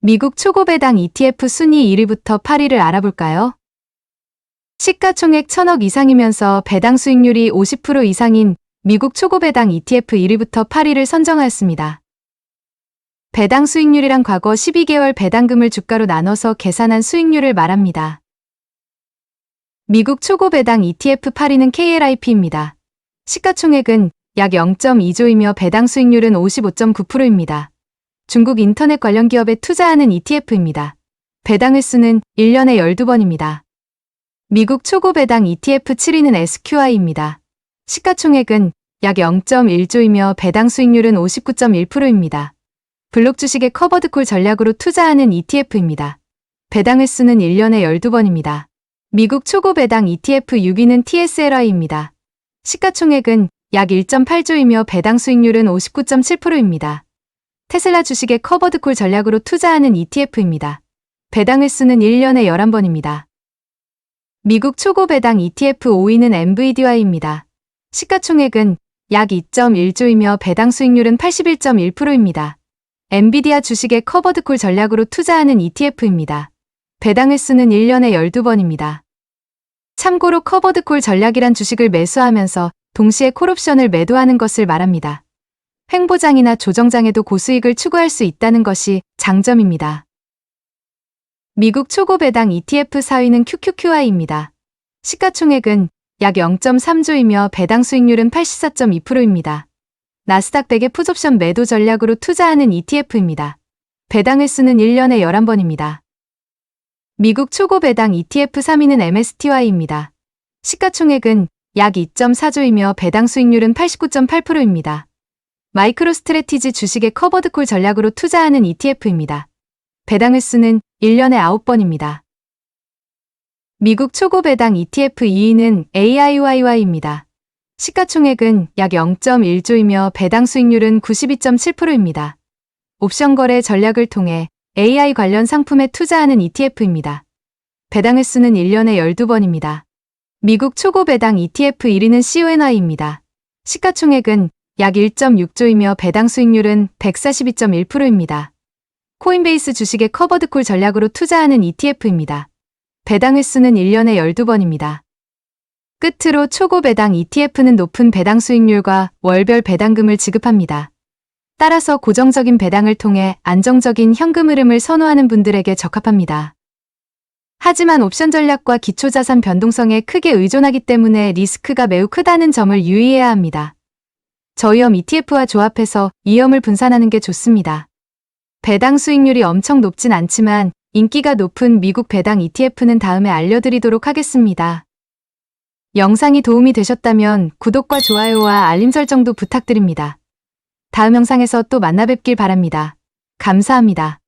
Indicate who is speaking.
Speaker 1: 미국 초고배당 ETF 순위 1위부터 8위를 알아볼까요? 시가총액 1000억 이상이면서 배당 수익률이 50% 이상인 미국 초고배당 ETF 1위부터 8위를 선정하였습니다. 배당 수익률이란 과거 12개월 배당금을 주가로 나눠서 계산한 수익률을 말합니다. 미국 초고배당 ETF 8위는 KLIP입니다. 시가총액은 약 0.2조이며 배당 수익률은 55.9%입니다. 중국 인터넷 관련 기업에 투자하는 ETF입니다. 배당 횟수는 1년에 12번입니다. 미국 초고 배당 ETF 7위는 SQI입니다. 시가총액은 약 0.1조이며 배당 수익률은 59.1%입니다. 블록 주식의 커버드콜 전략으로 투자하는 ETF입니다. 배당 횟수는 1년에 12번입니다. 미국 초고 배당 ETF 6위는 TSLI입니다. 시가총액은 약 1.8조이며 배당 수익률은 59.7%입니다. 테슬라 주식의 커버드콜 전략으로 투자하는 ETF입니다. 배당 횟수는 1년에 11번입니다. 미국 초고 배당 ETF 5위는 NVDI입니다. 시가총액은 약 2.1조이며 배당 수익률은 81.1%입니다. 엔비디아 주식의 커버드콜 전략으로 투자하는 ETF입니다. 배당 횟수는 1년에 12번입니다. 참고로 커버드콜 전략이란 주식을 매수하면서 동시에 콜옵션을 매도하는 것을 말합니다. 횡보장이나 조정장에도 고수익을 추구할 수 있다는 것이 장점입니다. 미국 초고 배당 ETF 4위는 QQQI입니다. 시가총액은 약 0.3조이며 배당 수익률은 84.2%입니다. 나스닥 100의 풋옵션 매도 전략으로 투자하는 ETF입니다. 배당 횟수는 1년에 11번입니다. 미국 초고 배당 ETF 3위는 MSTY입니다. 시가총액은 약 2.4조이며 배당 수익률은 89.8%입니다. 마이크로 스트레티지 주식의 커버드콜 전략으로 투자하는 ETF입니다. 배당 횟수는 1년에 9번입니다. 미국 초고 배당 ETF 2위는 AIYY입니다. 시가총액은 약 0.1조이며 배당 수익률은 92.7%입니다. 옵션 거래 전략을 통해 AI 관련 상품에 투자하는 ETF입니다. 배당 횟수는 1년에 12번입니다. 미국 초고 배당 ETF 1위는 CONI입니다. 시가총액은 약 1.6조이며 배당 수익률은 142.1%입니다. 코인베이스 주식의 커버드콜 전략으로 투자하는 ETF입니다. 배당 횟수는 1년에 12번입니다. 끝으로 초고 배당 ETF는 높은 배당 수익률과 월별 배당금을 지급합니다. 따라서 고정적인 배당을 통해 안정적인 현금 흐름을 선호하는 분들에게 적합합니다. 하지만 옵션 전략과 기초자산 변동성에 크게 의존하기 때문에 리스크가 매우 크다는 점을 유의해야 합니다. 저위험 ETF와 조합해서 위험을 분산하는 게 좋습니다. 배당 수익률이 엄청 높진 않지만 인기가 높은 미국 배당 ETF는 다음에 알려드리도록 하겠습니다. 영상이 도움이 되셨다면 구독과 좋아요와 알림 설정도 부탁드립니다. 다음 영상에서 또 만나 뵙길 바랍니다. 감사합니다.